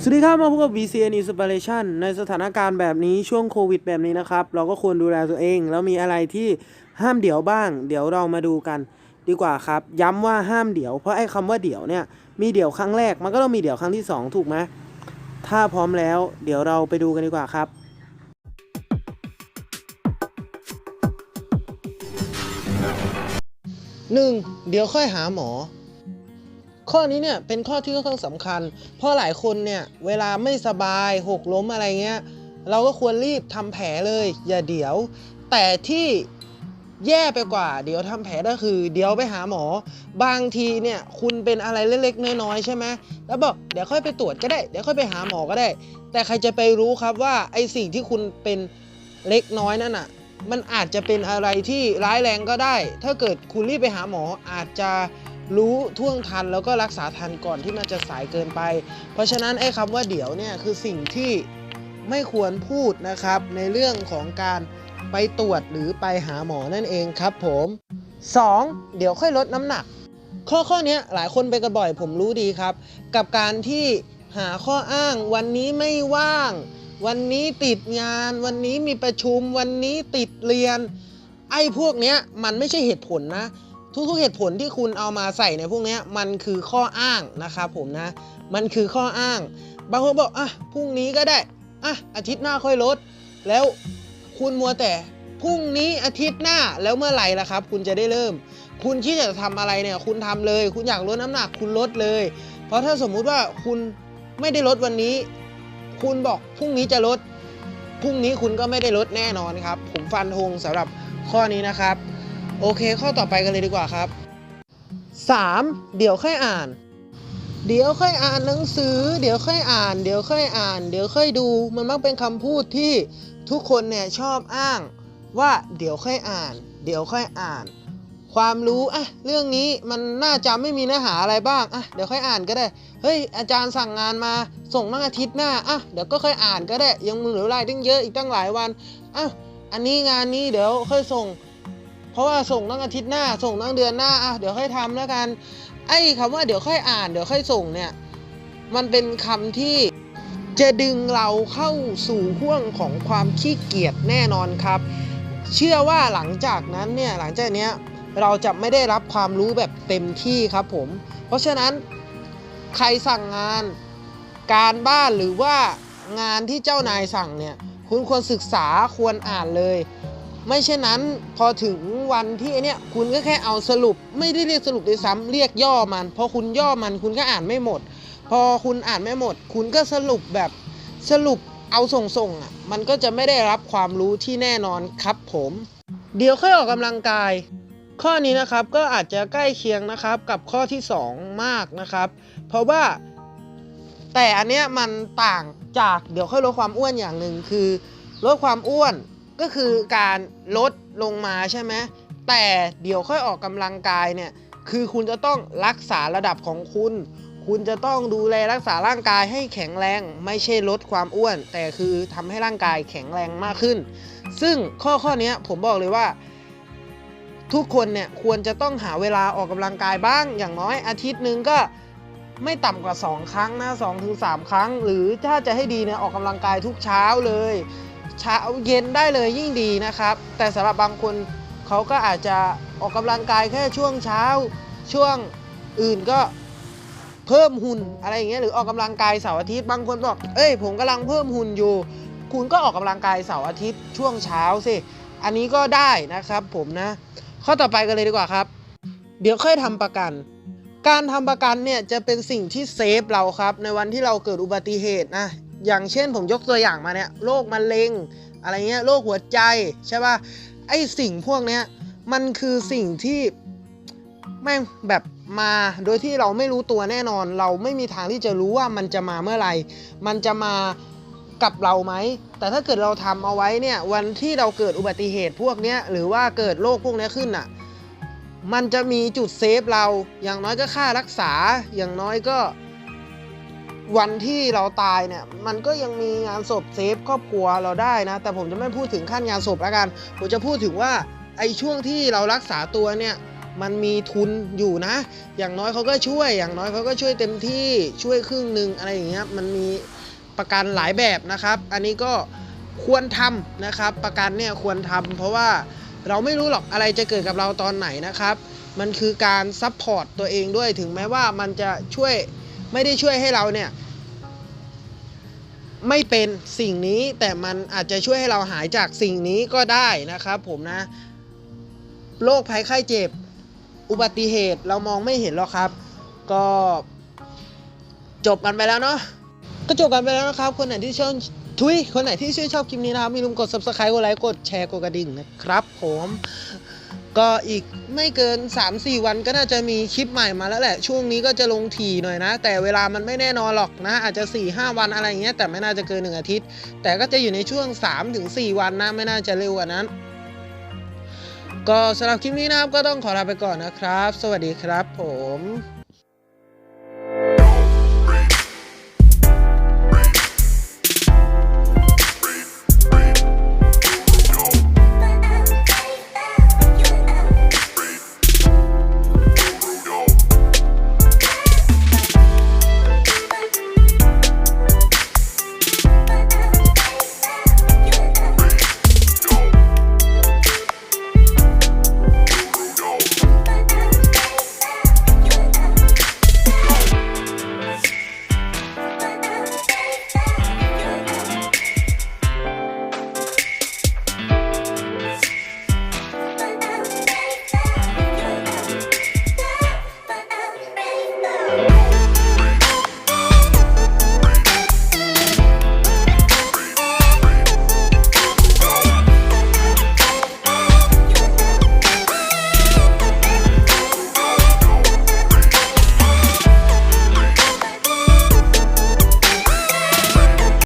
สวัสดีครับมาพบกับ VCN Inspiration ในสถานการณ์แบบนี้ช่วงโควิดแบบนี้นะครับ เราก็ควรดูแลตัวเอง แล้วมีอะไรที่ห้ามเดี๋ยวบ้าง เดี๋ยวเรามาดูกันดีกว่าครับ ย้ำว่าห้ามเดี๋ยว เพราะไอ้คำว่าเดี๋ยวเนี่ยมีเดี๋ยวครั้งแรกมันก็ต้องมีเดี๋ยวครั้งที่ 2 ถูกไหมถ้าพร้อมแล้ว เดี๋ยวเราไปดูกันดีกว่าครับหนึ่งเดี๋ยวค่อยหาหมอ ข้อนี้เนี่ยเป็นข้อที่ค่อนข้างสำคัญ เพราะหลายคนเนี่ยเวลาไม่สบายหกล้มอะไรเงี้ยเราก็ควรรีบทำแผลเลย อย่าเดี๋ยว แต่ที่แย่ไปกว่า เดี๋ยวทำแผลก็คือ เดี๋ยวไปหาหมอ บางทีเนี่ยคุณเป็นอะไรเล็กๆน้อยๆใช่ไหมแล้วบอกเดี๋ยวค่อยไปตรวจก็ได้เดี๋ยวค่อยไปหาหมอก็ได้ แต่ใครจะไปรู้ครับว่าไอสิ่งที่คุณเป็นเล็กน้อยนั่นน่ะมันอาจจะเป็นอะไรที่ร้ายแรงก็ได้ ถ้าเกิดคุณรีบไปหาหมออาจจะ รู้ท่วงทันแล้วก็รักษาทันก่อนที่มันจะสายเกินไป เพราะฉะนั้นไอ้คำว่าเดี๋ยวเนี่ยคือสิ่งที่ไม่ควรพูดนะครับ ในเรื่องของการไปตรวจหรือไปหาหมอนั่นเองครับผม 2. เดี๋ยวค่อยลดน้ำหนัก ข้อข้อนี้หลายคนไปกันบ่อยผมรู้ดีครับ กับการที่หาข้ออ้าง วันนี้ไม่ว่าง วันนี้ติดงาน วันนี้มีประชุม วันนี้ติดเรียน ไอ้พวกเนี้ยมันไม่ใช่เหตุผลนะ ทุกๆเหตุผลที่คุณเอามาใส่ในพวกนี้มันคือข้ออ้างนะครับผมนะ มันคือข้ออ้าง บางคนบอกอะพรุ่งนี้ก็ได้อะอาทิตย์หน้าค่อยลด แล้วคุณมัวแต่พรุ่งนี้อาทิตย์หน้าแล้วเมื่อไหร่ล่ะครับ คุณจะได้เริ่ม คุณคิดจะทำอะไรเนี่ย คุณทำเลย คุณอยากลดน้ำหนักคุณลดเลย เพราะถ้าสมมุติว่าคุณไม่ได้ลดวันนี้ คุณบอกพรุ่งนี้จะลดพรุ่งนี้คุณก็ไม่ได้ลดแน่นอนครับ ผมฟันธงสำหรับข้อนี้นะครับ โอเค ข้อต่อไปกันเลยดีกว่าครับ 3. เดี๋ยวค่อยอ่าน เดี๋ยวค่อยอ่านหนังสือ เดี๋ยวค่อยอ่าน เดี๋ยวค่อยอ่าน เดี๋ยวค่อยดู มันมักเป็นคำพูดที่ทุกคนเนี่ยชอบอ้างว่าเดี๋ยวค่อยอ่าน เดี๋ยวค่อยอ่าน ความรู้อะเรื่องนี้มันน่าจะไม่มีเนื้อหาอะไรบ้างอะเดี๋ยวค่อยอ่านก็ได้เฮ้ยอาจารย์สั่งงานมาส่งตั้งอาทิตย์หน้าอะเดี๋ยวก็ค่อยอ่านก็ได้ยังเหลือเวลาตั้งเยอะอีกตั้งหลายวันอะอันนี้งานนี้เดี๋ยวค่อยส่ง เพราะว่าส่งตั้งอาทิตย์หน้า ส่งตั้งเดือนหน้าอะเดี๋ยวค่อยทำแล้วกัน ไอ้คำว่าเดี๋ยวค่อยอ่าน เดี๋ยวค่อยส่งเนี่ย มันเป็นคำที่จะดึงเราเข้าสู่ห่วงของความขี้เกียจแน่นอนครับ เชื่อว่าหลังจากนั้นเนี่ยหลังจากเนี้ยเราจะไม่ได้รับความรู้แบบเต็มที่ครับผม เพราะฉะนั้นใครสั่งงานการบ้านหรือว่างานที่เจ้านายสั่งเนี่ยคุณควรศึกษาควรอ่านเลย ไม่เช่นนั้นพอถึงวันที่ไอเนี่ยคุณก็แค่เอาสรุป ไม่ได้เรียกสรุปด้วยซ้ำเรียกย่อมัน พอคุณย่อมันคุณก็อ่านไม่หมด พอคุณอ่านไม่หมด คุณก็สรุปแบบสรุปเอาส่งๆอะมันก็จะไม่ได้รับความรู้ที่แน่นอนครับผม เดี๋ยวค่อยออกกำลังกาย ข้อนี้นะครับก็อาจจะใกล้เคียงนะครับกับข้อที่ 2 มากนะครับ เพราะว่า แต่อันเนี้ยมันต่างจากเดี๋ยวค่อยลดความอ้วนอย่างหนึ่งคือลดความอ้วน ก็คือการลดลงมาใช่ไหมแต่เดี๋ยวค่อยออกกำลังกายเนี่ยคือคุณจะต้องรักษาระดับของคุณ คุณจะต้องดูแลรักษาร่างกายให้แข็งแรง ไม่ใช่ลดความอ้วน แต่คือทำให้ร่างกายแข็งแรงมากขึ้น ซึ่งข้อข้อนี้ผมบอกเลยว่า ทุกคนเนี่ยควรจะต้องหาเวลาออกกำลังกายบ้าง อย่างน้อยอาทิตย์หนึ่งก็ไม่ต่ำกว่า 2 ครั้งนะสองถึงสามครั้ง หรือถ้าจะให้ดีเนี่ยออกกำลังกายทุกเช้าเลย เช้าเย็นได้เลยยิ่งดีนะครับ แต่สำหรับบางคนเขาก็อาจจะออกกำลังกายแค่ช่วงเช้าช่วงอื่นก็เพิ่มหุ่นอะไรอย่างเงี้ยหรือออกกำลังกายเสาร์อาทิตย์บางคนบอกเอ้ยผมกำลังเพิ่มหุ่นอยู่ คุณก็ออกกำลังกายเสาร์อาทิตย์ช่วงเช้าสิอันนี้ก็ได้นะครับผมนะ ข้อต่อไปกันเลยดีกว่าครับ เดี๋ยวค่อยทำประกัน การทำประกันเนี่ยจะเป็นสิ่งที่เซฟเราครับในวันที่เราเกิดอุบัติเหตุนะ อย่างเช่นผมยกตัวอย่างมาเนี่ยโรคมะเร็ง อะไรเงี้ยโรคหัวใจใช่ป่ะไอสิ่งพวกเนี้ยมันคือสิ่งที่แม่งแบบมาโดยที่เราไม่รู้ตัวแน่นอน เราไม่มีทางที่จะรู้ว่ามันจะมาเมื่อไหร่ มันจะมากับเราไหม แต่ถ้าเกิดเราทำเอาไว้เนี่ยวันที่เราเกิดอุบัติเหตุพวกเนี้ยหรือว่าเกิดโรคพวกนี้ขึ้นอะมันจะมีจุดเซฟเราอย่างน้อยก็ค่ารักษาอย่างน้อยก็ วันที่เราตายเนี่ยมันก็ยังมีงานศพเซฟครอบครัวเราได้นะ แต่ผมจะไม่พูดถึงขั้นงานศพแล้วกันผมจะพูดถึงว่าไอ้ช่วงที่เรารักษาตัวเนี่ยมันมีทุนอยู่นะ อย่างน้อยเขาก็ช่วย อย่างน้อยเขาก็ช่วยเต็มที่ช่วยครึ่งหนึ่งอะไรอย่างเงี้ยมันมีประกันหลายแบบนะครับ อันนี้ก็ควรทำนะครับ ประกันเนี่ยควรทำเพราะว่าเราไม่รู้หรอกอะไรจะเกิดกับเราตอนไหนนะครับ มันคือการซัพพอร์ตตัวเองด้วยถึงแม้ว่ามันจะช่วย ไม่ได้ช่วยให้เราเนี่ยไม่เป็นสิ่งนี้แต่มันอาจจะช่วยให้เราหายจากสิ่งนี้ก็ได้นะครับผมนะโรคภัยไข้เจ็บ อุบัติเหตุเรามองไม่เห็นหรอกครับ ก็จบกันไปแล้วเนาะก็จบกันไปแล้วนะครับ คนไหนที่ชอบทุยคนไหนที่ชื่นชอบคลิปนี้นะครับม่ลืมกด subscribe กดไลค์กดแชร์กดกระดิ่งนะครับผม ก็อีกไม่เกิน 3-4 วันก็น่าจะมีคลิปใหม่มาแล้วแหละ ช่วงนี้ก็จะลงถี่หน่อยนะ แต่เวลามันไม่แน่นอนหรอกนะ อาจจะ 4-5 วันอะไรอย่างเงี้ยแต่ไม่น่าจะเกิน 1 อาทิตย์ แต่ก็จะอยู่ในช่วง 3-4 วันนะไม่น่าจะเร็วกว่านั้น ก็สำหรับคลิปนี้นะครับก็ต้องขอลาไปก่อนนะครับ สวัสดีครับผม